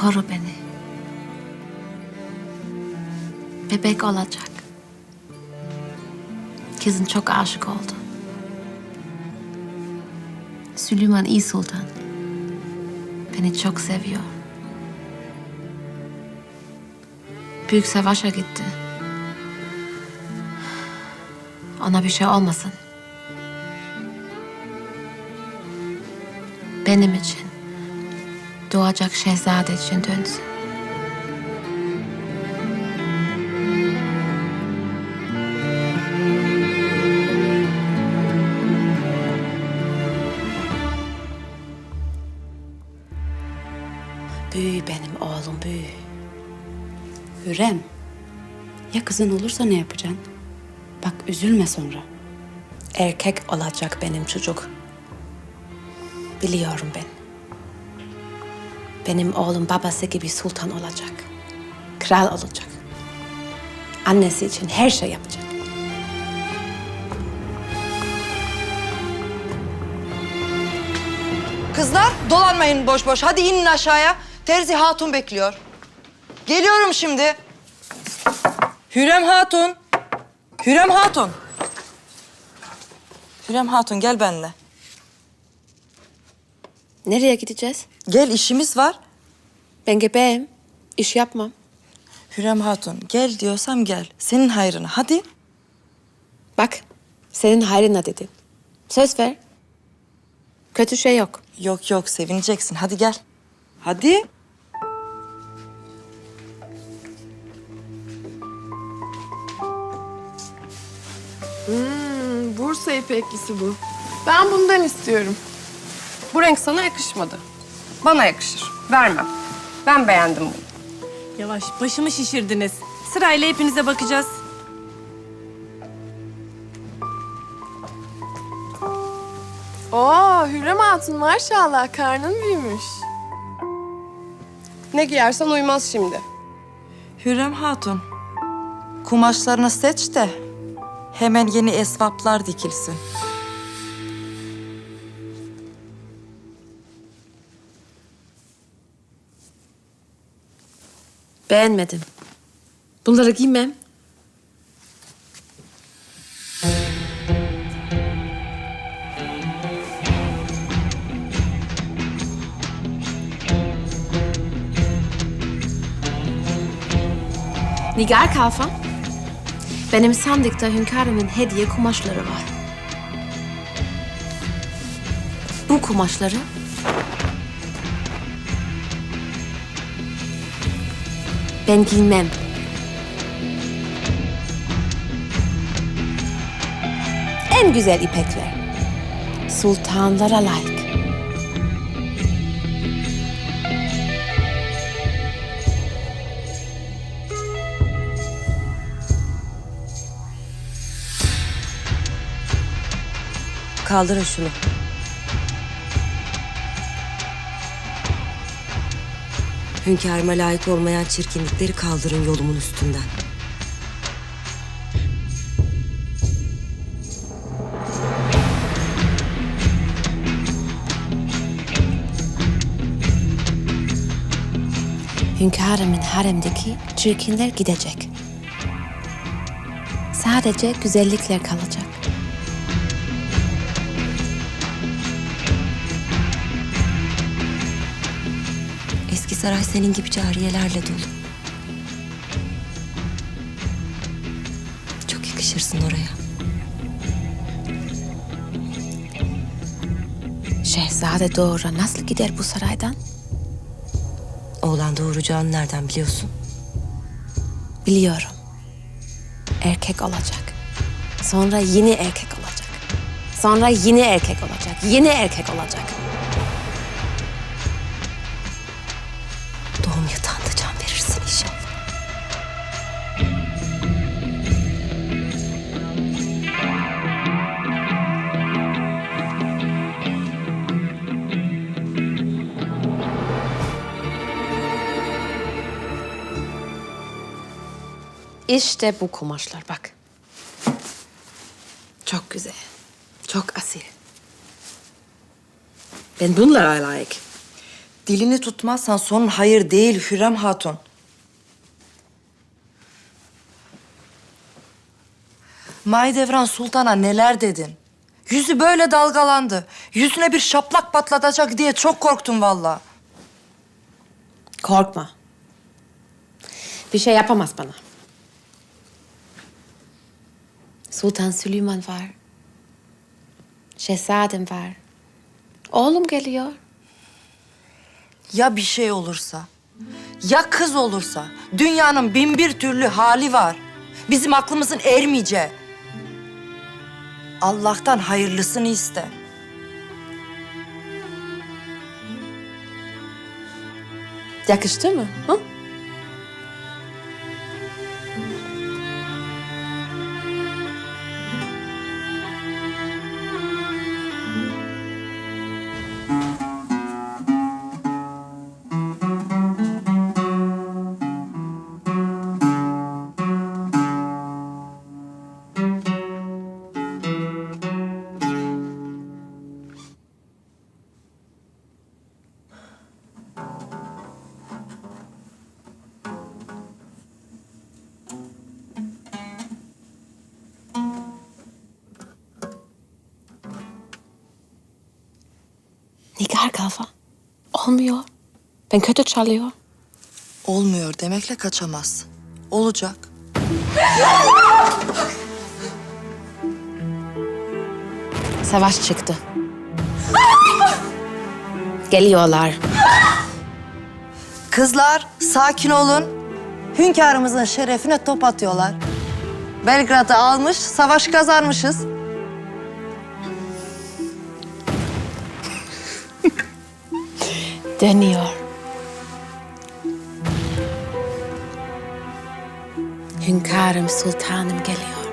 koru beni. Bebek olacak. Kızın çok aşık oldu. Süleyman iyi sultan. Beni çok seviyor. Büyük savaşa gitti. Ona bir şey olmasın. Benim için, doğacak şehzade için dönsün. Büyü benim oğlum büyü. Hürrem, ya kızın olursa ne yapacaksın? Bak üzülme sonra. Erkek olacak benim çocuk. Biliyorum ben. Benim oğlum babası gibi sultan olacak. Kral olacak. Annesi için her şey yapacak. Kızlar dolanmayın boş boş. Hadi inin aşağıya. Terzi Hatun bekliyor. Geliyorum şimdi. Hürrem Hatun. Hürrem Hatun. Hürrem Hatun gel benimle. Nereye gideceğiz? Gel işimiz var. Ben gebeyim. İş yapmam. Hürrem Hatun gel diyorsam gel. Senin hayrına hadi. Bak, senin hayrına dedim. Söz ver. Kötü şey yok. Yok yok sevineceksin. Hadi gel. Hadi. Bursa ipeklisi bu. Ben bundan istiyorum. Bu renk sana yakışmadı. Bana yakışır. Vermem. Ben beğendim bunu. Yavaş, başımı şişirdiniz. Sırayla hepinize bakacağız. Oo Hürrem Hatun maşallah karnın büyümüş. Ne giyersen uymaz şimdi. Hürrem Hatun. Kumaşlarını seç de hemen yeni esvaplar dikilsin. Beğenmedim. Bunları giymem. Nigar Kalfa. Benim sandıkta hünkârımın hediye kumaşları var. Bu kumaşları ben giymem. En güzel ipekler. Sultanlara layık. Kaldırın şunu. Hünkârıma layık olmayan çirkinlikleri kaldırın yolumun üstünden. Hünkârımın haremdeki çirkinler gidecek. Sadece güzellikler kalacak. Saray senin gibi cariyelerle dolu. Çok yakışırsın oraya. Şehzade doğura nasıl gider bu saraydan? Oğlan doğuracağını nereden biliyorsun? Biliyorum. Erkek olacak. Sonra yine erkek olacak. Sonra yine erkek olacak. Yine erkek olacak. İşte bu kumaşlar bak. Çok güzel. Çok asil. Ben bunlara layık. Dilini tutmazsan sonun hayır değil Hürrem Hatun. Mahidevran Sultan'a neler dedin? Yüzü böyle dalgalandı. Yüzüne bir şaplak patlatacak diye çok korktum vallahi. Korkma. Bir şey yapamaz bana. Sultan Süleyman var. Şehzadem var. Oğlum geliyor. Ya bir şey olursa? Ya kız olursa? Dünyanın bin bir türlü hali var. Bizim aklımızın ermeyeceği. Allah'tan hayırlısını iste. Yakıştı mı? Hı? Nigar kafa. Olmuyor. Ben kötü çalıyor. Olmuyor demekle kaçamaz. Olacak. Savaş çıktı. Geliyorlar. Kızlar sakin olun. Hünkârımızın şerefine top atıyorlar. Belgrad'ı almış, savaş kazanmışız. Dönüyor. Hünkârım sultanım geliyor.